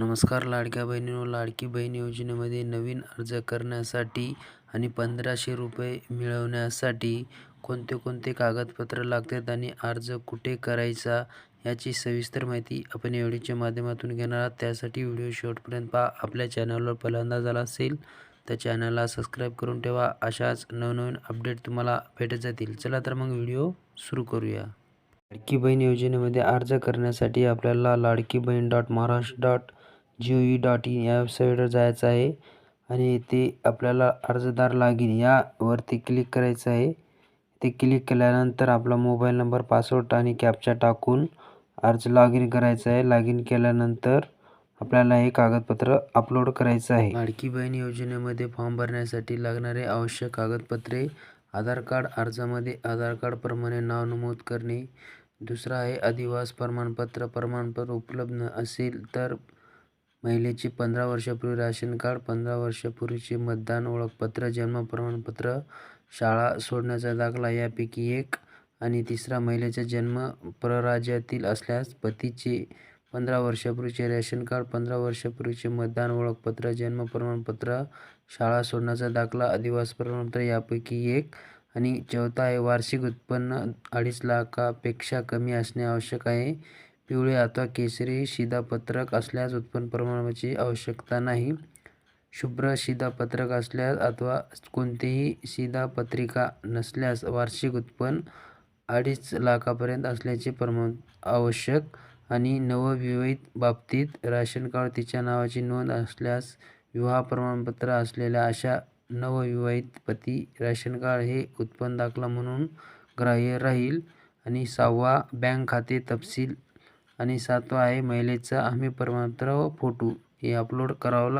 नमस्कार लाडक्या बहिणीनो लाडकी बहीण योजनेमध्ये नवीन अर्ज करण्यासाठी आणि पंधराशे रुपये मिळवण्यासाठी कोणते कोणते कागदपत्र लागतात आणि अर्ज कुठे करायचा याची सविस्तर माहिती आपण या व्हिडिओच्या माध्यमातून घेणार आहात. त्यासाठी व्हिडिओ शेवटपर्यंत पहा. आपल्या चॅनलवर पहिल्यांदा झाला असेल तर चॅनलला सबस्क्राईब करून ठेवा. अशाच नवनवीन अपडेट तुम्हाला भेटत जातील. चला तर मग व्हिडिओ सुरू करूया. लाडकी बहीण योजनेमध्ये अर्ज करण्यासाठी आपल्याला Ladki Bahin dot Maharashtra dot G E dot in या वेबसाईटवर जायचं आहे. आणि ते आपल्याला अर्जदार लॉगिन यावरती क्लिक करायचं आहे. ते क्लिक केल्यानंतर आपला मोबाईल नंबर पासवर्ड आणि कॅपचा टाकून अर्ज लॉग इन करायचा आहे. लॉग इन केल्यानंतर आपल्याला हे कागदपत्र अपलोड करायचं आहे. लाडकी बहीण योजनेमध्ये फॉर्म भरण्यासाठी लागणारे आवश्यक कागदपत्रे आधार कार्ड अर्जामध्ये आधार कार्डप्रमाणे नाव नमूद करणे. दुसरं आहे अधिवास प्रमाणपत्र प्रमाणपत्र उपलब्ध असेल तर महिलेचे पंधरा वर्षापूर्वी राशन कार्ड पंधरा वर्षापूर्वीचे मतदान ओळखपत्र जन्म प्रमाणपत्र शाळा सोडण्याचा दाखला यापैकी एक. आणि तिसरा महिलेचा जन्म परराज्यातील असल्यास पतीचे पंधरा वर्षापूर्वीचे रेशन कार्ड पंधरा वर्षापूर्वीचे मतदान ओळखपत्र जन्म प्रमाणपत्र शाळा सोडण्याचा दाखला अधिवास प्रमाणपत्र यापैकी एक आणि चौथा आहे वार्षिक उत्पन्न अडीच लाखापेक्षा कमी असणे आवश्यक आहे. पिवळे अथवा केशरी शिधापत्रक असल्यास उत्पन्न प्रमाणाची आवश्यकता नाही. शुभ्र शिधापत्रक असल्यास अथवा कोणतीही शिधापत्रिका नसल्यास वार्षिक उत्पन्न अडीच लाखापर्यंत असल्याचे प्रमाण आवश्यक. आणि नवविवाहित बाबतीत राशन कार्ड तिच्या नावाची नोंद असल्यास विवाह प्रमाणपत्र असलेल्या अशा नवविवाहित पती राशन कार्ड हे उत्पन्न दाखला म्हणून ग्राह्य राहील आणि सहावा बँक खाते तपशील आणि सातवा आहे महिलेचा हमी प्रमाणपत्र व फोटो हे अपलोड करावं लागतं.